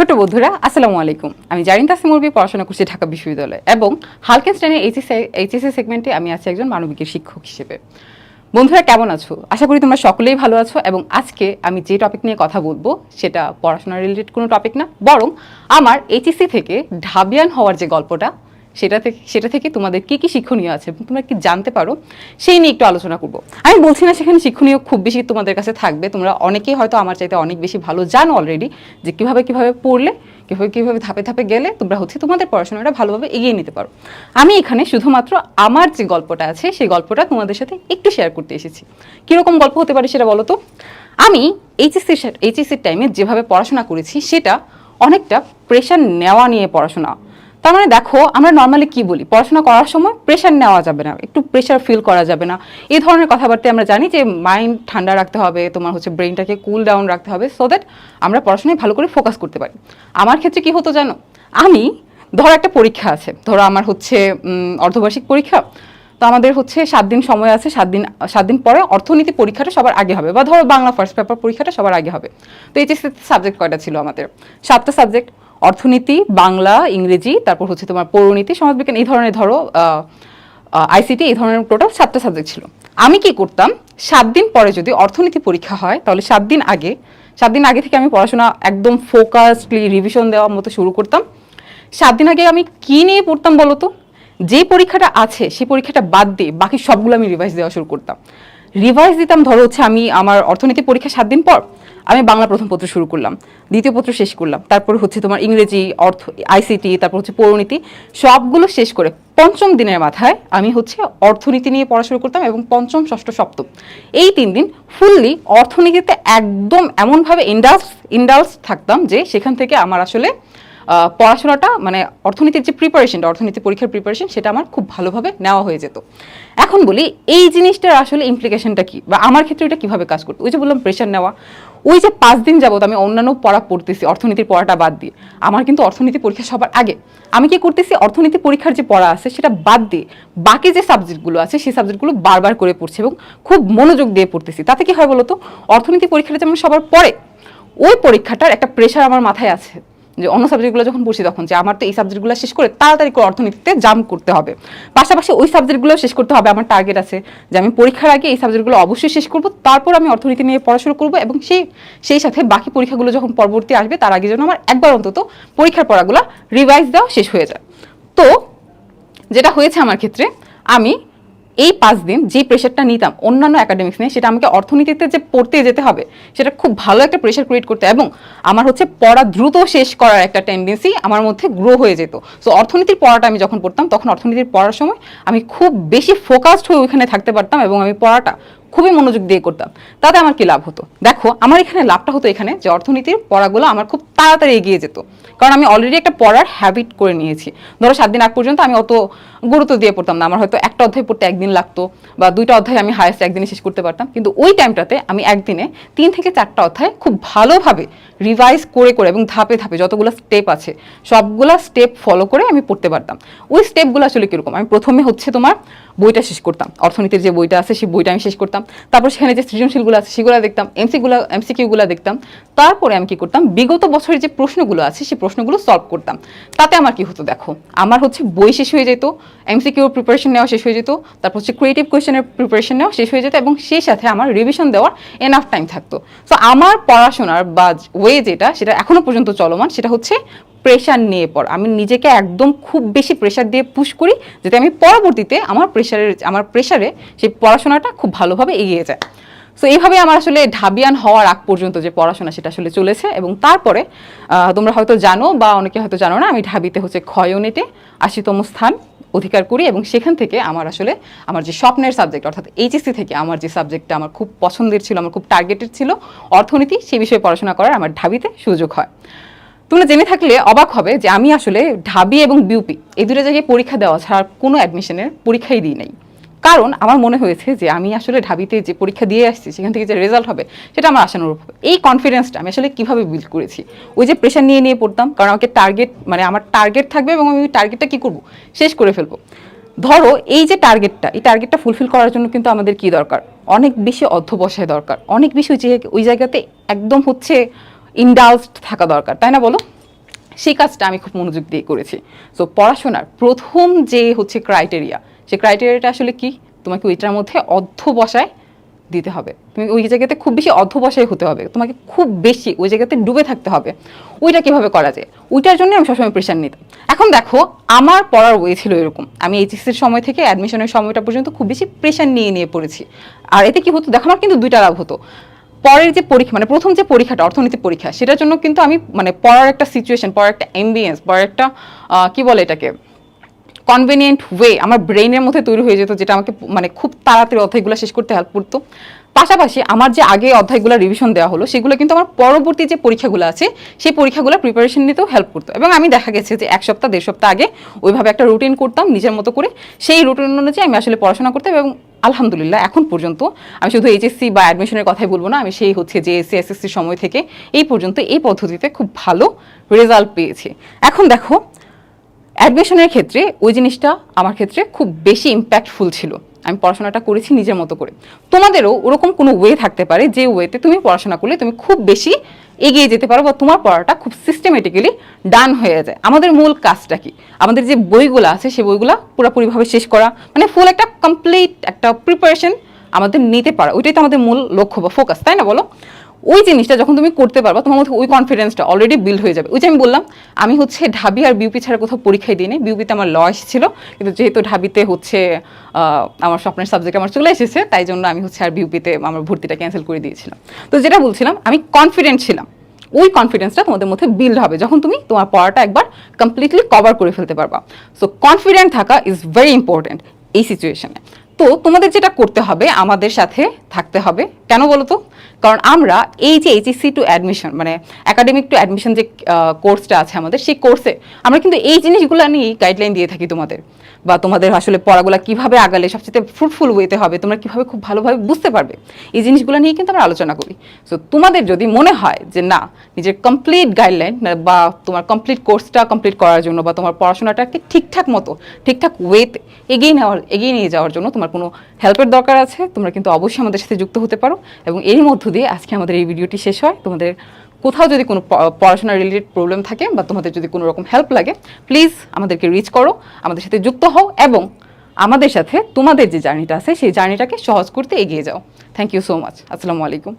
ছোট বন্ধুরা, আসসালামু আলাইকুম। আমি জারিন তাসিমুরবি পড়াশোনা করছি ঢাকা বিশ্ববিদ্যালয়ে এবং হালকেনস্টাইনের এইচএসএ এইচএসএ সেগমেন্টে আমি আছি একজন মানবিকের শিক্ষক হিসেবে। বন্ধুরা, কেমন আছো? আশা করি তোমরা সকলেই ভালো আছো এবং আজকে আমি যে টপিক নিয়ে কথা বলব, সেটা পড়াশোনা রিলেটেড কোনো টপিক না, বরং আমার এইচএসসি থেকে ঢাবিয়ান হওয়ার যে গল্পটা সেটা থেকে সেটা থেকে তোমাদের কি কি শিক্ষণীয় আছে? তোমরা কি জানতে পারো? সেই নিয়ে একটু আলোচনা করব। আমি বলছি না সেখানে শিক্ষণীয় খুব বেশি তোমাদের কাছে থাকবে। তোমরা অনেকেই হয়তো আমার চাইতে অনেক বেশি ভালো জানো অলরেডি যে কীভাবে কীভাবে পড়লে, কীভাবে কীভাবে ধাপে ধাপে গেলে তোমরা হচ্ছে তোমাদের পড়াশোনাটা ভালোভাবে এগিয়ে নিতে পারো। আমি এখানে শুধুমাত্র আমার যে গল্পটা আছে, সেই গল্পটা তোমাদের সাথে একটু শেয়ার করতে এসেছি। কীরকম গল্প হতে পারে সেটা বলো তো? আমি এইচএসসি এইচএসসির টাইমে যেভাবে পড়াশোনা করেছি, সেটা অনেকটা প্রেশার নেওয়া নিয়ে পড়াশোনা। তার মানে দেখো, আমরা নর্মালি কি বলি? পড়াশোনা করার সময় প্রেশার নেওয়া যাবে না, একটু প্রেশার ফিল করা যাবে না। এই ধরনের কথাবার্তা আমরা জানি যে মাইন্ড ঠান্ডা রাখতে হবে, তোমার হচ্ছে ব্রেনটাকে কুল ডাউন রাখতে হবে সো দ্যাট আমরা পড়াশোনায় ভালো করে ফোকাস করতে পারি। আমার ক্ষেত্রে কি হতো জানো? আমি, ধরো একটা পরীক্ষা আছে, ধরো আমার হচ্ছে অর্ধবার্ষিক পরীক্ষা, তো আমাদের হচ্ছে সাত দিন সময় আছে, সাত দিন সাত দিন পরে অর্থনীতি পরীক্ষাটা সবার আগে হবে, বা ধরো বাংলা ফার্স্ট পেপার পরীক্ষাটা সবার আগে হবে। তো এইচএসসি সাবজেক্ট কয়টা ছিল আমাদের? সাতটা সাবজেক্ট অর্থনীতি, বাংলা, ইংরেজি, তারপর হচ্ছে তোমার পৌরনীতি, সমাজবিজ্ঞান, এই ধরনের ধরো আইসিটি এই ধরনের টোটাল সাতটা সাবজেক্ট ছিল। আমি কি করতাম? সাত দিন পরে যদি অর্থনীতি পরীক্ষা হয়, তাহলে সাত দিন আগে, সাত দিন আগে থেকে আমি পড়াশোনা একদম ফোকাসডলি রিভিশন দেওয়ার মতো শুরু করতাম। সাত দিন আগে আমি কি নিয়ে পড়তাম বলো তো? যে পরীক্ষাটা আছে সেই পরীক্ষাটা বাদ দিয়ে বাকি সবগুলো আমি রিভাইজ দেওয়া শুরু করতাম। রিভাইজ দিতাম, ধরো হচ্ছে আমি আমার অর্থনীতি পরীক্ষা সাত দিন পর আমি বাংলা প্রথম পত্র শুরু করলাম, দ্বিতীয় পত্র শেষ করলাম, তারপর হচ্ছে তোমার ইংরেজি, অর্থ আইসিটি তারপর হচ্ছে পৌরনীতি, সবগুলো শেষ করে পঞ্চম দিনের মাথায় আমি হচ্ছে অর্থনীতি নিয়ে পড়া শুরু করতাম এবং পঞ্চম, ষষ্ঠ, সপ্তম। এই তিন দিন ফুললি অর্থনীতিতে একদম এমনভাবে ইন্ডালস ইন্ডালস থাকতাম যে সেখান থেকে আমার আসলে পড়াশোনাটা মানে অর্থনীতির যে প্রিপারেশনটা অর্থনীতি পরীক্ষার প্রিপারেশন সেটা আমার খুব ভালোভাবে নেওয়া হয়ে যেত। এখন বলি, এই জিনিসটার আসলে ইমপ্লিকেশনটা কি? বা আমার ক্ষেত্রে এটা কীভাবে কাজ করতো? ওই যে বললাম প্রেশার নেওয়া। ওই যে পাঁচ দিন যাবত আমি অন্যান্য পড়া পড়তেছি, অর্থনীতির পড়াটা বাদ দিয়ে। আমার কিন্তু অর্থনীতি পরীক্ষা সবার আগে। আমি কি করতেছি, অর্থনীতি পরীক্ষার যে পড়া আছে, সেটা বাদ দিয়ে বাকি যে সাবজেক্টগুলো আছে, সেই সাবজেক্টগুলো বারবার করে পড়ছি এবং খুব মনোযোগ দিয়ে পড়তেছি। তাতে কি হয় বলতো? অর্থনীতি পরীক্ষাটা যেমন সবার পরে, ওই পরীক্ষাটার একটা প্রেশার আমার মাথায় আছে। যে অন্য সাবজেক্টগুলো যখন পড়ছি তখন যে আমার তো এই সাবজেক্টগুলো শেষ করে তাড়াতাড়ি করে অর্থনীতিতে জাম্প করতে হবে। পাশাপাশি ওই সাবজেক্টগুলো শেষ করতে হবে আমার টার্গেট আছে। যে আমি পরীক্ষার আগে এই সাবজেক্টগুলো অবশ্যই শেষ করব, তারপর আমি অর্থনীতি নিয়ে পড়াশোনা করব এবং সেই সেই সাথে বাকি পরীক্ষাগুলো যখন পরবর্তী আসবে তার আগে যেন আমার একবার অন্তত পরীক্ষার পড়াগুলো রিভাইজ দেওয়া শেষ হয়ে যায়। তো যেটা হয়েছে আমার ক্ষেত্রে, আমি এই পাঁচ দিন যে প্রেশারটা নিতাম অন্যান্য একাডেমিক্স নিয়ে, সেটা আমাকে অর্থনীতিতে যে পড়তে যেতে হবে, সেটা খুব ভালো একটা প্রেশার ক্রিয়েট করতে এবং আমার হচ্ছে পড়া দ্রুত শেষ করার একটা টেন্ডেন্সি আমার মধ্যে গ্রো হয়ে যেত। সো অর্থনীতির পড়াটা আমি যখন পড়তাম, তখন অর্থনীতির পড়ার সময় আমি খুব বেশি ফোকাসড হয়ে ওইখানে থাকতে পারতাম এবং আমি পড়াটা খুবই মনোযোগ দিয়ে করতাম। তাতে আমার কি লাভ হতো? দেখো, আমার এখানে লাভটা হতো এখানে যে অর্থনীতির পড়াগুলো আমার খুব তাড়াতাড়ি এগিয়ে যেত। কারণ আমি অলরেডি একটা পড়ার হ্যাবিট করে নিয়েছি। ধরো সাত দিন আগ পর্যন্ত আমি অত গুরুত্ব দিয়ে পড়তাম না। আমার হয়তো একটা অধ্যায় পড়তে একদিন লাগতো বা দুইটা অধ্যায় আমি হায়েস্ট একদিনে শেষ করতে পারতাম। কিন্তু ওই টাইমটাতে আমি একদিনে তিন থেকে চারটা অধ্যায় খুব ভালোভাবে রিভাইজ করে করে এবং ধাপে ধাপে যতগুলো স্টেপ আছে, সবগুলো স্টেপ ফলো করে আমি পড়তে পারতাম। ওই স্টেপগুলো আসলে কীরকম? আমি প্রথমে হচ্ছে তোমার বইটা শেষ করতাম। অর্থনীতির যে বইটা আছে, সেই বইটা আমি শেষ করতাম। তারপর সেখানে যে সৃজনশীলগুলো আছে, সেগুলো দেখতাম এমসিগুলো এমসিকিউগুলো দেখতাম। তারপরে আমি কি করতাম? বিগত বছরের যে প্রশ্নগুলো আছে সেই প্রশ্নগুলো সলভ করতাম। তাতে আমার কি হতো দেখো? আমার হচ্ছে বই শেষ হয়ে যেত। এমসিকিউ প্রিপারেশন নেওয়া শেষ হয়ে যেত, তারপর হচ্ছে ক্রিয়েটিভ কোয়েশনের প্রিপারেশন নেওয়া শেষ হয়ে যেত এবং সেই সাথে আমার রিভিশন দেওয়ার এনাফ টাইম থাকতো। সো আমার পড়াশোনার বা ওয়ে যেটা, সেটা এখনও পর্যন্ত চলমান, সেটা হচ্ছে প্রেশার নিয়ে পড়। আমি নিজেকে একদম খুব বেশি প্রেশার দিয়ে পুশ করি যাতে আমি পরবর্তীতে আমার প্রেশারের আমার প্রেশারে সেই পড়াশোনাটা খুব ভালোভাবে এগিয়ে যায়। সো এইভাবে আমার আসলে ঢাবিয়ান হওয়ার আগ পর্যন্ত যে পড়াশোনা, সেটা আসলে চলেছে এবং তারপরে তোমরা হয়তো জানো বা অনেকে হয়তো জানো না, আমি ঢাবিতে হচ্ছে ক্ষয় ইউনিটে আশিতম স্থান অধিকার করি এবং সেখান থেকে আমার আসলে আমার যে স্বপ্নের সাবজেক্ট অর্থাৎ এইচএসসি থেকে আমার যে সাবজেক্টটা আমার খুব পছন্দের ছিল, আমার খুব টার্গেটেড ছিল, অর্থনীতি, সে বিষয়ে পড়াশোনা করার আমার ঢাবিতে সুযোগ হয়। তোমরা জেনে থাকলে অবাক হবে যে আমি আসলে ঢাবি এবং বিউপি এই দুটো জায়গায় পরীক্ষা দেওয়া ছাড়া কোনো অ্যাডমিশনের পরীক্ষাই দিই নাই। কারণ আমার মনে হয়েছে যে আমি আসলে ঢাবিতে যে পরীক্ষা দিয়ে আসছি, সেখান থেকে যে রেজাল্ট হবে, সেটা আমার আশানুরূপ হবে। এই কনফিডেন্সটা আমি আসলে কীভাবে বিল্ড করেছি? ওই যে প্রেশার নিয়ে নিয়ে পড়তাম, কারণ আমাকে টার্গেট মানে আমার টার্গেট থাকবে এবং আমি টার্গেটটা কী করব? শেষ করে ফেলব। ধরো, এই যে টার্গেটটা এই টার্গেটটা ফুলফিল করার জন্য কিন্তু আমাদের কি দরকার? অনেক বেশি অধ্যবসায় দরকার। অনেক বেশি যে, ওই জায়গাতে একদম হচ্ছে ইন্ডালসড থাকা দরকার, তাই না বলো? সেই কাজটা আমি খুব মনোযোগ দিয়ে করেছি। সো পড়াশোনার প্রথম যে হচ্ছে ক্রাইটেরিয়া সেই ক্রাইটেরিয়াটা আসলে কি? তোমাকে ওইটার মধ্যে অধ্যবসায় দিতে হবে। তুমি ওই জায়গাতে খুব বেশি অধ্যবসায় হতে হবে। তোমাকে খুব বেশি ওই জায়গাতে ডুবে থাকতে হবে। ওইটা কীভাবে করা যায়? ওইটার জন্য আমি সবসময় প্রেশার নিতাম। এখন দেখো, আমার পড়ার ওয়ে ছিল এরকম। আমি এইচএসসির সময় থেকে অ্যাডমিশনের সময়টা পর্যন্ত খুব বেশি প্রেশার নিয়ে নিয়ে পড়েছি। আর এতে কি হতো? দেখো, আমার কিন্তু দুইটা লাভ হতো। পরের যে পরীক্ষা মানে প্রথম যে পরীক্ষাটা, অর্থনীতি পরীক্ষা, সেটার জন্য কিন্তু আমি মানে পড়ার একটা সিচুয়েশন পড়ার একটা এমবিয়েন্স পড়ার একটা কি বলে এটাকে? কনভেনিয়েন্ট ওয়ে আমার ব্রেনের মধ্যে তৈরি হয়ে যেত, যেটা আমাকে মানে খুব তাড়াতাড়ি অধ্যায়গুলো শেষ করতে হেল্প করতো। পাশাপাশি আমার যে আগে অধ্যায়গুলো রিভিশন দেওয়া হলো, সেগুলো কিন্তু আমার পরবর্তী যে পরীক্ষাগুলো আছে, সেই পরীক্ষাগুলো প্রিপারেশন নিতেও হেল্প করতো। এবং আমি দেখা গেছে যে এক সপ্তাহ, দেড় সপ্তাহ আগে ওইভাবে একটা রুটিন করতাম, নিজের মতো করে। সেই রুটিন অনুযায়ী আমি আসলে পড়াশোনা করতাম এবং আলহামদুলিল্লাহ এখন পর্যন্ত আমি শুধু এইচএসসি বা অ্যাডমিশনের কথাই বলব না, আমি সেই হচ্ছে যে এসসি এসএসসির সময় থেকে এই পর্যন্ত এই পদ্ধতিতে খুব ভালো রেজাল্ট পেয়েছি। এখন দেখো অ্যাডমিশনের ক্ষেত্রে ওই জিনিসটা আমার ক্ষেত্রে খুব বেশি ইম্প্যাক্টফুল ছিল। আমি পড়াশোনাটা করেছি নিজের মতো করে। তোমাদেরও ওরকম কোনো ওয়ে থাকতে পারে যে ওয়েতে তুমি পড়াশোনা করলে তুমি খুব বেশি এগিয়ে যেতে পারো বা তোমার পড়াটা খুব সিস্টেমেটিক্যালি ডান হয়ে যায়। আমাদের মূল কাজটা কি? আমাদের যে বইগুলো আছে সেই বইগুলো পুরোপুরিভাবে শেষ করা মানে ফুল একটা কমপ্লিট একটা প্রিপারেশন আমাদের নিতে পারা। ওইটাই তো আমাদের মূল লক্ষ্য বা ফোকাস তাই না বলো? ওই জিনিসটা যখন তুমি করতে পারবা, তোমার মধ্যে ওই কনফিডেন্সটা অলরেডি বিল্ড হয়ে যাবে। ওই যে আমি বললাম, আমি হচ্ছে ঢাবি আর বিউপি ছাড়া কোথাও পরীক্ষায় দিইনি। বিউপিতে আমার ল এসেছিল, কিন্তু যেহেতু ঢাবিতে হচ্ছে আমার স্বপ্নের সাবজেক্ট আমার চলে এসেছে, তাই জন্য আমি হচ্ছে আর বিউপিতে আমার ভর্তিটা ক্যান্সেল করে দিয়েছিলাম। তো যেটা বলছিলাম, আমি কনফিডেন্ট ছিলাম। ওই কনফিডেন্সটা তোমাদের মধ্যে বিল্ড হবে যখন তুমি তোমার পড়াটা একবার কমপ্লিটলি কভার করে ফেলতে পারবা। সো কনফিডেন্ট থাকা ইজ ভেরি ইম্পর্টেন্ট এই সিচুয়েশনে তো তোমাদের যেটা করতে হবে, আমাদের সাথে থাকতে হবে কেন বলো তো? কারণ আমরা এই যে এইচএসসি টু অ্যাডমিশন মানে একাডেমিক টু অ্যাডমিশন যে কোর্সটা আছে আমাদের, সেই কোর্সে আমরা কিন্তু এই জিনিসগুলো নিয়েই গাইডলাইন দিয়ে থাকি তোমাদের। বা তোমাদের আসলে পড়াগুলো কীভাবে আগালে সবচেয়ে ফ্রুটফুল ওয়েতে হবে, তোমরা কীভাবে খুব ভালোভাবে বুঝতে পারবে? এই জিনিসগুলো নিয়ে কিন্তু আমরা আলোচনা করি। সো তোমাদের যদি মনে হয় যে না, নিজের কমপ্লিট গাইডলাইন বা তোমার কমপ্লিট কোর্সটা কমপ্লিট করার জন্য, বা তোমার পড়াশোনাটাকে ঠিকঠাক মতো, ঠিকঠাক ওয়েতে এগিয়ে নেওয়ার, এগিয়ে নিয়ে যাওয়ার জন্য তোমার কোনো হেল্পের দরকার আছে, তোমরা কিন্তু অবশ্যই আমাদের সাথে যুক্ত হতে পারো। এবং এরই মধ্য দিয়ে আজকে আমাদের এই ভিডিওটি শেষ হয়। তোমাদের কোথাও যদি কোনো পড়াশোনা রিলেটেড প্রবলেম থাকে বা তোমাদের যদি কোনো রকম হেল্প লাগে প্লিজ আমাদেরকে রিচ করো, আমাদের সাথে যুক্ত হও এবং আমাদের সাথে তোমাদের যে জার্নিটা আছে, সেই জার্নিটাকে সহজ করতে এগিয়ে যাও। থ্যাংক ইউ সো মাচ আসসালামু আলাইকুম।